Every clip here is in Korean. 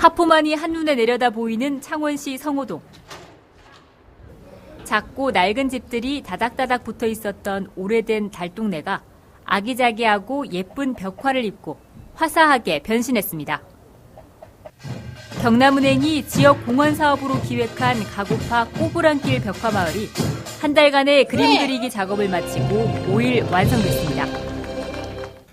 하포만이 한눈에 내려다 보이는 창원시 성호동. 작고 낡은 집들이 다닥다닥 붙어 있었던 오래된 달동네가 아기자기하고 예쁜 벽화를 입고 화사하게 변신했습니다. 경남은행이 지역 공원 사업으로 기획한 가고파 꼬부랑길 벽화 마을이 한 달간의 그림 그리기 작업을 마치고 5일 완성됐습니다.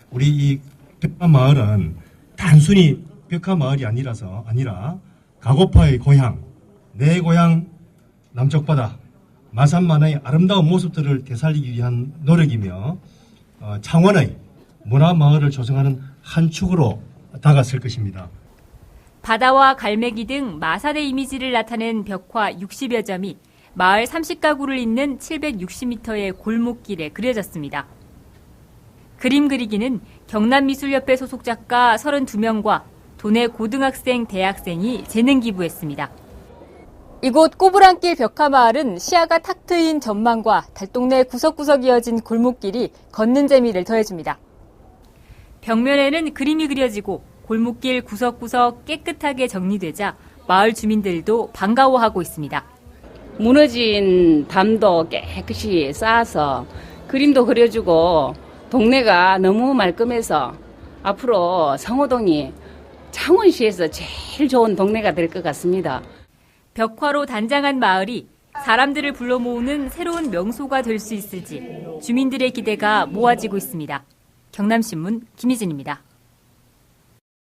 우리 이 벽화 마을은 단순히 벽화 마을이 아니라서 아니라 가고파의 고향, 내 고향 남쪽 바다 마산만의 아름다운 모습들을 되살리기 위한 노력이며 어, 창원의 문화 마을을 조성하는 한 축으로 다가설 것입니다. 바다와 갈매기 등 마산의 이미지를 나타낸 벽화 60여 점이 마을 30가구를 잇는 760m의 골목길에 그려졌습니다. 그림 그리기는 경남미술협회 소속 작가 32명과 도내 고등학생, 대학생이 재능 기부했습니다. 이곳 꼬부랑길 벽화마을은 시야가 탁 트인 전망과 달동네 구석구석 이어진 골목길이 걷는 재미를 더해줍니다. 벽면에는 그림이 그려지고 골목길 구석구석 깨끗하게 정리되자 마을 주민들도 반가워하고 있습니다. 무너진 담도 깨끗이 쌓아서 그림도 그려주고 동네가 너무 말끔해서 앞으로 성호동이 창원시에서 제일 좋은 동네가 될 것 같습니다. 벽화로 단장한 마을이 사람들을 불러 모으는 새로운 명소가 될 수 있을지 주민들의 기대가 모아지고 있습니다. 경남신문 김희진입니다.